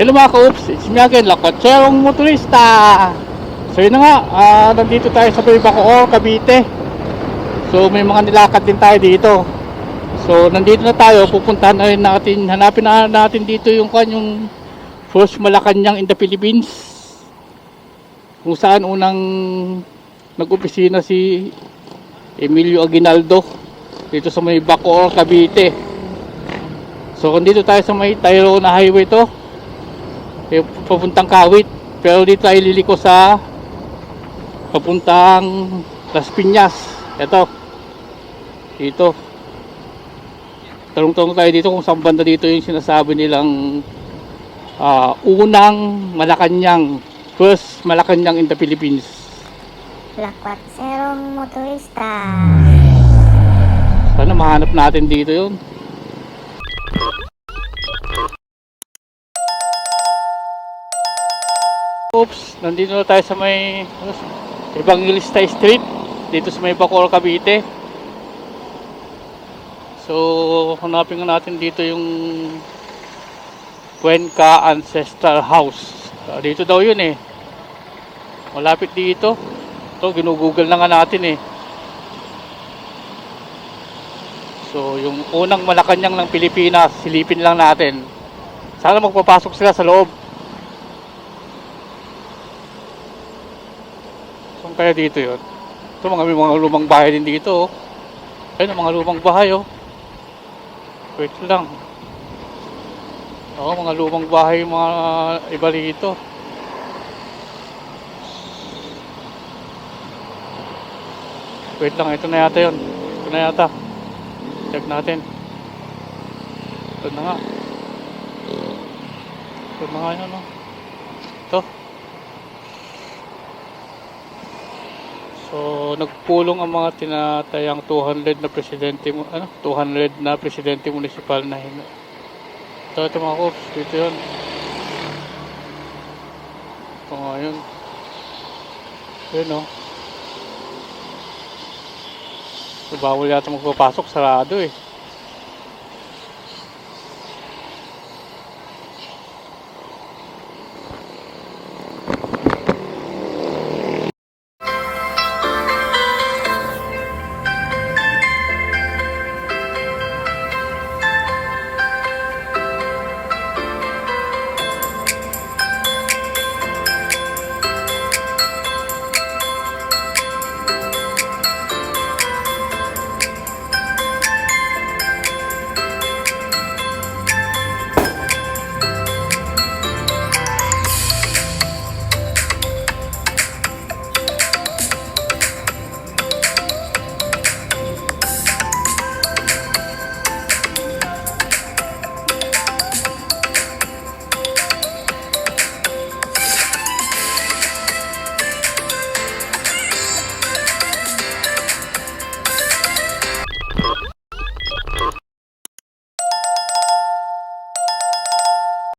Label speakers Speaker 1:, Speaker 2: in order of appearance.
Speaker 1: Hello mga ka-oops, it's me again, Motorista. So yun na nga, ah, nandito tayo sa Bacoor, Cavite. So may mga nilakad din tayo dito. So nandito na tayo, pupuntahan na rin natin, hanapin na natin dito yung kanyang first Malacanang in the Philippines. Kung saan unang nag-opisina si Emilio Aguinaldo dito sa may Bacoor, Cavite. So dito tayo sa may Tyrone na highway to. Eh, papuntang Kawit. Pero dito tayo liliko sa papuntang Las Piñas. Ito. Dito. Tanong-tanong tayo dito kung saan banda dito yung sinasabi nilang ah, unang Malacanang. First Malacanang in the Philippines.
Speaker 2: Lakwatserong motorista.
Speaker 1: Sana mahanap natin dito yun. Oops, nandito na tayo sa may ano, Evangelista Street dito sa may Bacoor, Cavite. So, hanapin nga natin dito yung Cuenca Ancestral House. Ah, dito daw yun eh. Malapit dito. Ito, ginugoogle na nga natin eh. So, yung unang Malacanang ng Pilipinas, silipin lang natin. Sana magpapasok sila sa loob. Saan kaya dito yun? Ito, mga, mga lumang bahay din dito. Oh. Ayun, mga lumang bahay, oh. Wait lang. Oo, mga lumang bahay, mga iba dito. Wait lang, ito na yata yun. Ito na yata. Check natin. Ito na nga. Ito na nga yun, no? Ito. So, nagpulong ang mga tinatayang 200 na presidente mo, ano? 200 na presidente municipal na hina. Ito, ito mga corps. Dito yun. Ito nga yun. Yun, no? So, bawal yata magpapasok, sarado eh.